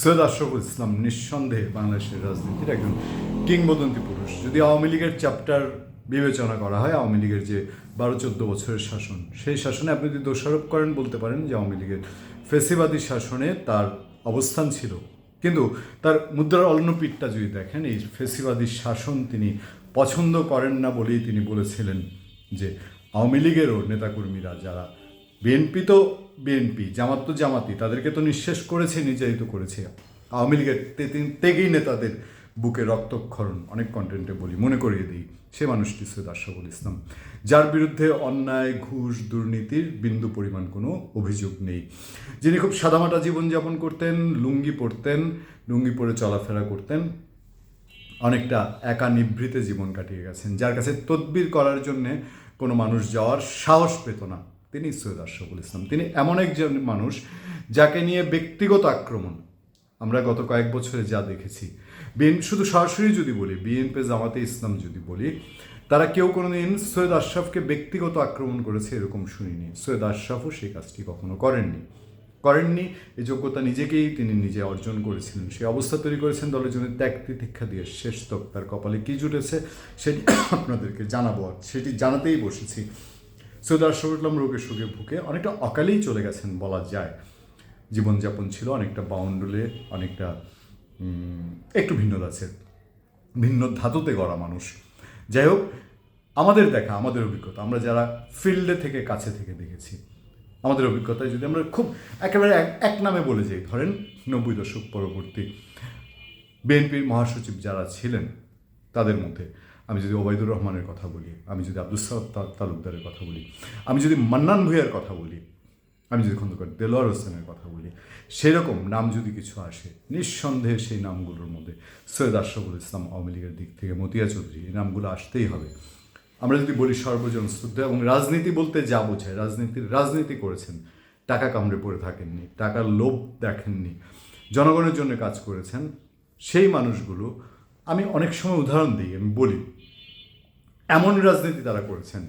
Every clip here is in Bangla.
সৈয়দ আশরফুল ইসলাম নিঃসন্দেহে বাংলাদেশের রাজনীতির একজন কিংবদন্তি পুরুষ। যদি আওয়ামী লীগের চ্যাপ্টার বিবেচনা করা হয়, আওয়ামী লীগের যে বারো চোদ্দ বছরের শাসন, সেই শাসনে আপনি যদি দোষারোপ করেন, বলতে পারেন যে আওয়ামী লীগের ফেসিবাদী শাসনে তার অবস্থান ছিল। কিন্তু তার মুদ্রার অন্নপিঠটা যদি দেখেন, এই ফেসিবাদী শাসন তিনি পছন্দ করেন না বলেই তিনি বলেছিলেন যে আওয়ামী লীগেরও নেতাকর্মীরা যারা বিএনপি তো বিএনপি, জামাত তো জামাতি তাদেরকে তো নিঃশেষ করেছে, নির্যাতিত করেছে। আওয়ামী লীগের তেগেই নেতাদের বুকে রক্তক্ষরণ, অনেক কন্টেন্টে বলি, মনে করিয়ে দিই, সে মানুষটি সৈয়দ আশরাফুল ইসলাম। যার বিরুদ্ধে অন্যায়, ঘুষ, দুর্নীতির বিন্দু পরিমাণ কোনো অভিযোগ নেই। যিনি খুব সাদামাটা জীবনযাপন করতেন, লুঙ্গি পরতেন, লুঙ্গি পরে চলাফেরা করতেন, অনেকটা একা নিভৃতে জীবন কাটিয়ে গেছেন। যার কাছে তদবির করার জন্য কোনো মানুষ যাওয়ার সাহস পেত না। তিনি সৈয়দ আশরাফুল ইসলাম। তিনি এমন একজন মানুষ যাকে নিয়ে ব্যক্তিগত আক্রমণ। আমরা গত কয়েক বছরে যা দেখেছি, বিএন শুধু সরাসরি যদি বলি, বিএনপি, জামাতে ইসলাম যদি বলি, তারা কেউ কোনোদিন সৈয়দ আশরাফকে ব্যক্তিগত আক্রমণ করেছে এরকম শুনিনি। সৈয়দ আশরাফও সেই কাজটি কখনো করেননি। করেননি, এই যোগ্যতা নিজেকেই তিনি নিজে অর্জন করেছিলেন। সেই অবস্থা তৈরি করেছেন দলের জন্য ত্যাগ তিতিক্ষা দিয়ে শেষ তক তার কপালে কী জুটেছে, সেটি আপনাদেরকে জানাব। সেটি জানাতেই বসেছি। সৈয়দ আশরাফুল্লাম রোগের সুখে ভুকে অনেকটা অকালেই চলে গেছেন বলা যায়। জীবনযাপন ছিল অনেকটা বাউন্ডুলে, অনেকটা একটু ভিন্ন ধাঁচের ভিন্ন ধাতুতে গড়া মানুষ। যাই হোক, আমাদের দেখা, আমাদের অভিজ্ঞতা, আমরা যারা ফিল্ডে থেকে কাছে থেকে দেখেছি, আমাদের অভিজ্ঞতায় যদি আমরা খুব একেবারে এক- এক নামে বলে যাই, ধরেন নব্বই দশক পরবর্তী, বিএনপির মহাসচিব যারা ছিলেন, তাদের মধ্যে আমি যদি ওবায়দুর রহমানের কথা বলি, আমি যদি আব্দুল সালাম তালুকদারের কথা বলি, আমি যদি মান্নান ভুঁইয়ার কথা বলি, আমি যদি খন্দকার দেলোয়ার হোসেনের কথা বলি, সেরকম নাম যদি কিছু আসে, নিঃসন্দেহে সেই নামগুলোর মধ্যে সৈয়দ আশরাফুল ইসলাম আওয়ামী লীগের দিক থেকে মতিয়া চৌধুরী, এই নামগুলো আসতেই হবে। আমরা যদি বলি সর্বজন শ্রদ্ধা এবং রাজনীতি বলতে যা বোঝায় রাজনীতির রাজনীতি করেছেন, টাকা কামড়ে পড়ে থাকেননি, টাকার লোভ দেখেননি, জনগণের জন্য কাজ করেছেন, সেই মানুষগুলো, আমি অনেক সময় উদাহরণ দিই, আমি বলি এমন রাজনীতি তারা করেছেন।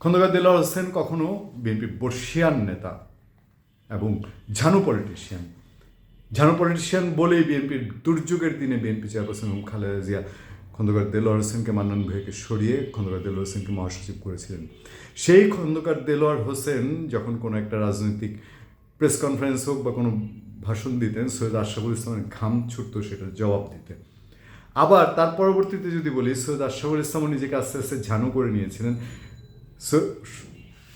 খন্দকার দেলোয়ার হোসেন কখনো বিএনপির বর্ষিয়ান নেতা এবং ঝানু পলিটিশিয়ান ঝানু পলিটিশিয়ান বলেই বিএনপির দুর্যোগের দিনে বিএনপি চেয়ারপারসন খালেদা জিয়া খন্দকার দেলোয়ার হোসেনকে মান্নান ভূঁইয়াকে সরিয়ে খন্দকার দেলোয়ার হোসেনকে মহাসচিব করেছিলেন। সেই খন্দকার দেলোয়ার হোসেন যখন কোনো একটা রাজনৈতিক প্রেস কনফারেন্স হোক বা কোনো ভাষণ দিতেন, সৈয়দ আশরাফুল ইসলামের ঘাম ছুটতো সেটার জবাব দিতে আবার তার পরবর্তীতে যদি বলি, সৈয়দ আশরাফুল ইসলামও নিজেকে আস্তে আস্তে ঝানু করে নিয়েছিলেন।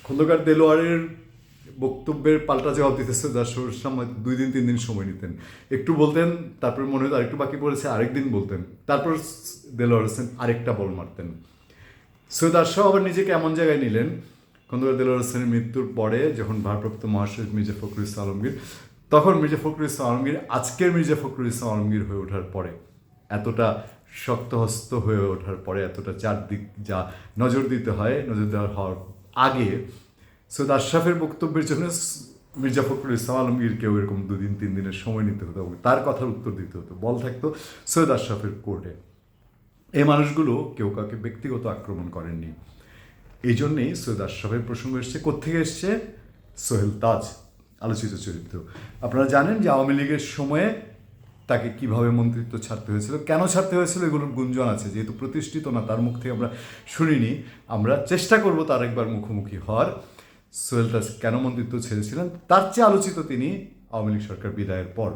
খন্দকার দেলোয়ারের বক্তব্যের পাল্টা জবাব দিতে সৈয়দ আশরাফুল ইসলাম দুই দিন, তিন দিন সময় নিতেন। একটু বলতেন, তারপরে মনে হতো আরেকটু বাকি পড়েছে আরেক দিন বলতেন। তারপর দেলোয়ার হোসেন আরেকটা বল মারতেন। সৈয়দ আশরাফ আবার নিজেকে এমন জায়গায় নিলেন, খন্দকার দেলোয়ার হোসেনের মৃত্যুর পরে যখন ভারপ্রাপ্ত মহাসচিব মির্জা ফখরুল ইসলাম আলমগীর, তখন মির্জা ফখরুল ইসলাম আলমগীর, আজকের মির্জা ফখরুল ইসলাম আলমগীর হয়ে ওঠার পরে। এতটা শক্তহস্ত হয়ে ওঠার পরে, এতটা চারদিক যা নজর দিতে হয়, নজর দেওয়ার হওয়ার আগে সৈয়দ আশরাফের বক্তব্যের জন্য মির্জা ফখরুল ইসলাম আলমগীরকেও এরকম দুদিন, তিন দিনের সময় নিতে হতো এবং তার কথার উত্তর দিতে হতো। বল থাকতো সৈয়দ আশরাফের কোর্টে। এই মানুষগুলো কেউ কাউকে ব্যক্তিগত আক্রমণ করেননি। এই জন্যেই সৈয়দ আশরাফের প্রসঙ্গ এসছে কোথেকে এসছে? সোহেল তাজ, আলোচিত চরিত্র। আপনারা জানেন যে আওয়ামী লীগের সময়ে তাকে কীভাবে মন্ত্রিত্ব ছাড়তে হয়েছিল? কেন ছাড়তে হয়েছিল এগুলোর গুঞ্জন আছে, যেহেতু প্রতিষ্ঠিত না, তার মুখ থেকে আমরা শুনিনি। আমরা চেষ্টা করব তার একবার মুখোমুখি হওয়ার। সোহেল তাজ কেন মন্ত্রিত্ব ছেড়েছিলেন? তার চেয়ে আলোচিত তিনি আওয়ামী লীগ সরকার বিদায়ের পর।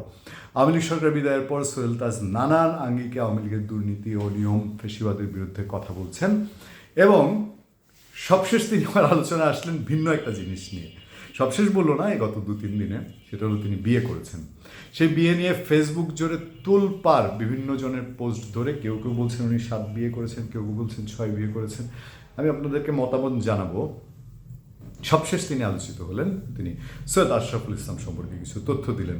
আওয়ামী লীগ সরকার বিদায়ের পর সোহেল তাজ নানান আঙ্গিকে আওয়ামী লীগের দুর্নীতি ও নিয়ম ফেসিবাদের বিরুদ্ধে কথা বলছেন এবং সবশেষ তিনি আমার আলোচনা আসলেন ভিন্ন একটা জিনিস নিয়ে। সবশেষ বলল না, এই গত দু, তিন দিনে, সেটা হলো তিনি বিয়ে করেছেন। সেই বিয়ে নিয়ে ফেসবুক জুড়ে তুলপার বিভিন্ন জনের পোস্ট ধরে, কেউ কেউ বলছেন উনি সাত বিয়ে করেছেন, কেউ কেউ বলছেন ছয় বিয়ে করেছেন। আমি আপনাদেরকে মতামত জানাব। সবশেষ তিনি আলোচিত হলেন, তিনি সৈয়দ আশরাফুল ইসলাম সম্পর্কে কিছু তথ্য দিলেন।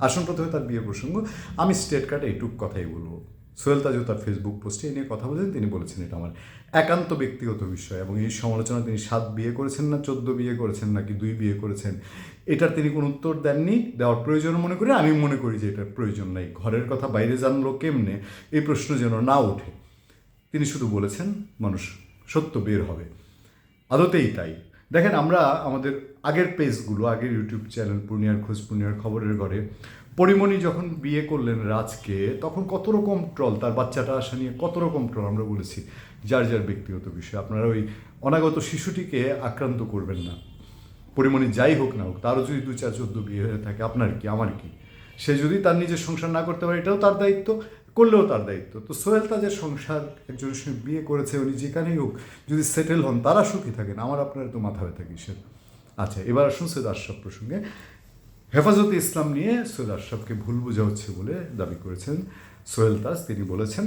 আসুন প্রথমে তার বিয়ে প্রসঙ্গ। আমি স্টেট কার্ডে এইটুক কথাই বলব। সোহেল তাজও তার ফেসবুক পোস্টে এ নিয়ে কথা বলেছেন, তিনি বলেছেন এটা আমার একান্ত ব্যক্তিগত বিষয় এবং এই সমালোচনা তিনি সাত বিয়ে করেছেন না, চোদ্দ বিয়ে করেছেন নাকি দুই বিয়ে করেছেন, এটার তিনি কোনো উত্তর দেননি। দেওয়ার প্রয়োজন মনে করি, আমি মনে করি যে এটার প্রয়োজন নাই। ঘরের কথা বাইরে জানলো কেমনে? এই প্রশ্ন যেন না ওঠে। তিনি শুধু বলেছেন, মানুষ সত্য বের হবে। আদতেই তাই। দেখেন, আমরা আমাদের আগের পেজগুলো আগের ইউটিউব চ্যানেল পূর্ণিয়ার খোঁজ, পূর্ণিয়ার খবরের ঘরে পরিমণি যখন বিয়ে করলেন রাজকে, তখন কত রকম ট্রল, তার বাচ্চাটা আসা নিয়ে কত রকম ট্রল আমরা বলেছি, যার যার ব্যক্তিগত বিষয়। আপনারা ওই অনাগত শিশুটিকে আক্রান্ত করবেন না। পরিমণি যাই হোক না হোক, তারও যদি দু চার চোদ্দ বিয়ে হয়ে থাকে, আপনার কি, আমার কি? সে যদি তার নিজের সংসার না করতে পারে, এটাও তার দায়িত্ব, করলেও তার দায়িত্ব। তো সোহেল তাজের সংসার একজনের সঙ্গে বিয়ে করেছে, উনি যেখানেই হোক, যদি সেটেল হন, তারা সুখী থাকেন, আমার আপনার তো মাথা ব্যথা কিসের? আচ্ছা এবার আসুন সৈয়দ আশরাফ প্রসঙ্গে। হেফাজতে ইসলাম নিয়ে সৈয়দ আশরাফকে ভুল বোঝা হচ্ছে বলে দাবি করেছেন। সোহেল তাজ তিনি বলেছেন,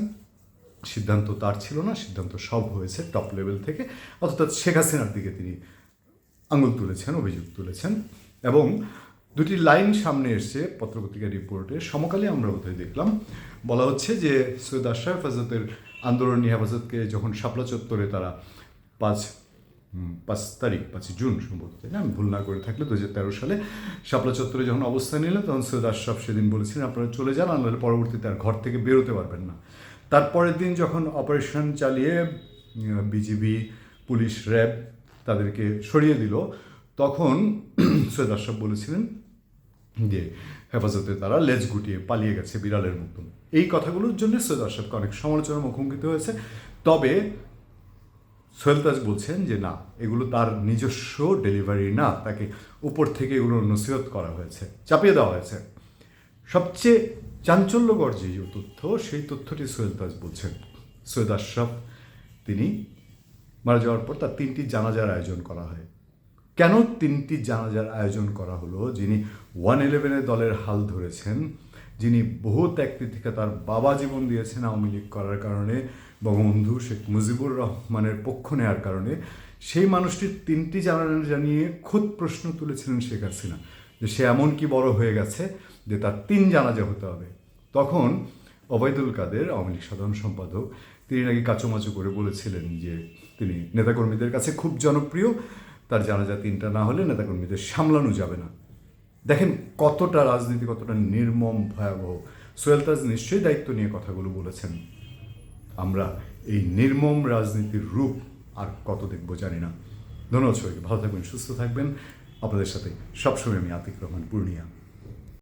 সিদ্ধান্ত তার ছিল না, সিদ্ধান্ত সব হয়েছে টপ লেভেল থেকে। অর্থাৎ শেখ হাসিনার দিকে তিনি আঙুল তুলেছেন, অভিযোগ তুলেছেন। এবং দুটি লাইন সামনে এসছে পত্রপত্রিকা রিপোর্টে, সমকালে আমরা বোধহয় দেখলাম। বলা হচ্ছে যে সৈয়দ আশরাফ হেফাজতের আন্দোলনী হেফাজতকে যখন শাপলা চত্বরে তারা পাঁচ পাঁচ তারিখ পাঁচই জুন সম্ভবত, তাই না? আমি ভুল না করে থাকলে দু হাজার তেরো সালে শাপলা চত্বরে যখন অবস্থান নিলেন তখন সৈয়দ আশরাফ সেদিন বলেছিলেন, আপনারা চলে যান, আর নাহলে পরবর্তীতে আর ঘর থেকে বেরোতে পারবেন না। তারপরের দিন যখন অপারেশন চালিয়ে বিজিবি, পুলিশ, র্যাব তাদেরকে সরিয়ে দিল, তখন সৈয়দ আশরাফ বলেছিলেন যে, হেফাজতে তারা লেজ গুটিয়ে পালিয়ে গেছে বিড়ালের মতন। এই কথাগুলোর জন্য সৈয়দ আশরাফকে অনেক সমালোচনার মুখোমুখি হয়েছে। তবে সোহেল তাজ বলছেন যে, না, এগুলো তার নিজস্ব ডেলিভারি না, তাকে উপর থেকে এগুলো নসিহত করা হয়েছে, চাপিয়ে দেওয়া হয়েছে। সবচেয়ে চাঞ্চল্যকর যে তথ্য, সেই তথ্যটি সোহেল তাজ বলছেন। সৈয়দ আশরাফ, তিনি মারা যাওয়ার পর তার তিনটি জানাজার আয়োজন করা হয়। কেন তিনটি জানাজার আয়োজন করা হলো? যিনি ওয়ান ইলেভেনের দলের হাল ধরেছেন যিনি বহু ত্যাগ তার বাবা জীবন দিয়েছেন আওয়ামী লীগ করার কারণে, বঙ্গবন্ধু শেখ মুজিবুর রহমানের পক্ষ নেওয়ার কারণে, সেই মানুষটির তিনটি জানাজা জানিয়ে খুদ প্রশ্ন তুলেছিলেন শেখ হাসিনা, যে সে এমন কি বড় হয়ে গেছে যে তার তিন জানাজা হতে হবে। তখন অবৈদুল কাদের, আওয়ামী লীগ সাধারণ সম্পাদক, তিনি নাকি কাচুমাচু করে বলেছিলেন যে তিনি নেতাকর্মীদের কাছে খুব জনপ্রিয়, তার জানাজা তিনটা না হলে নেতাকর্মীদের সামলানো যাবে না। দেখেন কতটা রাজনীতি কতটা নির্মম, ভয়াবহ। সোহেল তাজ নিশ্চয়ই দায়িত্ব নিয়ে কথাগুলো বলেছেন। আমরা এই নির্মম রাজনীতির রূপ আর কত দেখব জানি না। ধন্যবাদ সবাইকে, ভালো থাকবেন, সুস্থ থাকবেন। আপনাদের সাথে সবসময় আমি আতিক রহমান, পূর্ণিয়া।